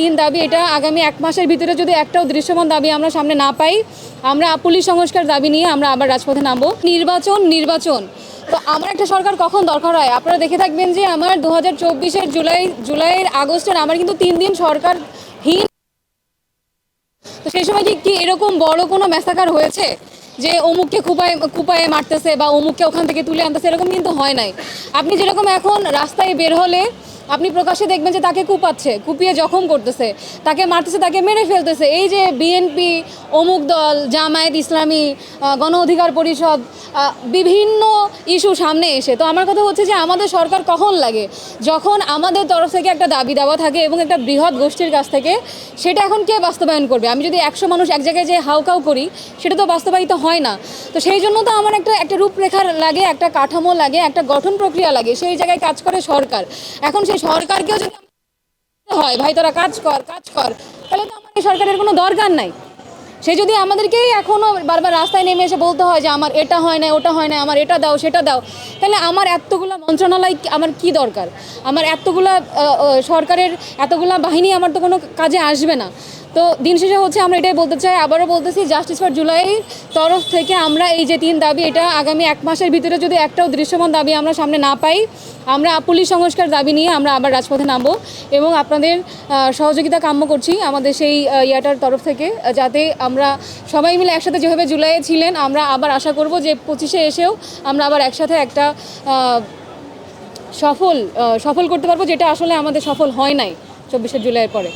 তিন দাবি, এটা আগামী এক মাসের ভিতরে যদি একটাও দৃশ্যমান দাবি আমরা সামনে না পাই, আমরা পুলিশ সংস্কার দাবি নিয়ে আমরা আবার রাজপথে নামবো। নির্বাচন নির্বাচন। তো আমার একটা সরকার কখন দরকার হয়? আপনারা দেখে থাকবেন যে আমার দু হাজার জুলাই, জুলাইয়ের আগস্টের আমার কিন্তু তিন দিন সরকারহীন। তো সেই সময় কি এরকম বড় কোনো ম্যাসাকার হয়েছে যে অমুককে কুপায় কুপায়ে মারতেছে বা অমুককে ওখান থেকে তুলে আনতেছে? এরকম কিন্তু হয় নাই। আপনি যেরকম এখন রাস্তায় বের হলে আপনি প্রকাশ্যে দেখবেন যে তাকে কুপাচ্ছে, কুপিয়ে জখম করতেছে, তাকে মারতেছে, তাকে মেরে ফেলতেছে। এই যে বিএনপি, অমুক দল, জামায়াত ইসলামী গণ অধিকার পরিষদ বিভিন্ন ইস্যু সামনে এসে, তো আমার কথা হচ্ছে যে আমাদের সরকার কখন লাগে? যখন আমাদের তরফ থেকে একটা দাবি দেওয়া থাকে এবং একটা বৃহৎ গোষ্ঠীর কাছ থেকে, সেটা এখন কে বাস্তবায়ন করবে? আমি যদি একশো মানুষ এক জায়গায় যে হাউকাউ করি, সেটা তো বাস্তবায়িত হয় না। তো সেই জন্য তো আমার একটা একটা রূপরেখার লাগে, একটা কাঠামো লাগে, একটা গঠন প্রক্রিয়া লাগে, সেই জায়গায় কাজ করে সরকার। এখন সেই সরকারকেও যদি হয়, ভাই তোরা কাজ কর কাজ কর, তাহলে তো আমার সরকারের কোনো দরকার নাই। সে যদি আমাদেরকেই এখনও বারবার রাস্তায় নেমে এসে বলতে হয় যে আমার এটা হয় না, ওটা হয় না, আমার এটা দাও, সেটা দাও, তাহলে আমার এতগুলো মন্ত্রণালয় আমার কি দরকার? আমার এতগুলা সরকারের এতগুলা বাহিনী আমার তো কোনো কাজে আসবে না। তো দিন শেষে হচ্ছে আমরা এটাই বলতে চাই, আবারও বলতেছি জাস্টিস ফর জুলাই তরফ থেকে আমরা এই যে তিন দাবি, এটা আগামী এক মাসের ভিতরে যদি একটাও দৃশ্যমান দাবি আমরা সামনে না পাই, আমরা পুলিশ সংস্কার দাবি নিয়ে আমরা আবার রাজপথে নামবো এবং আপনাদের সহযোগিতা কাম্য করছি আমাদের সেই ইয়াটার তরফ থেকে, যাতে আমরা সবাই মিলে একসাথে যেভাবে জুলাইয়ে ছিলেন, আমরা আবার আশা করব যে পঁচিশে এসেও আমরা আবার একসাথে একটা সফল সফল করতে পারব, যেটা আসলে আমাদের সফল হয় নাই চব্বিশে জুলাইয়ের পরে।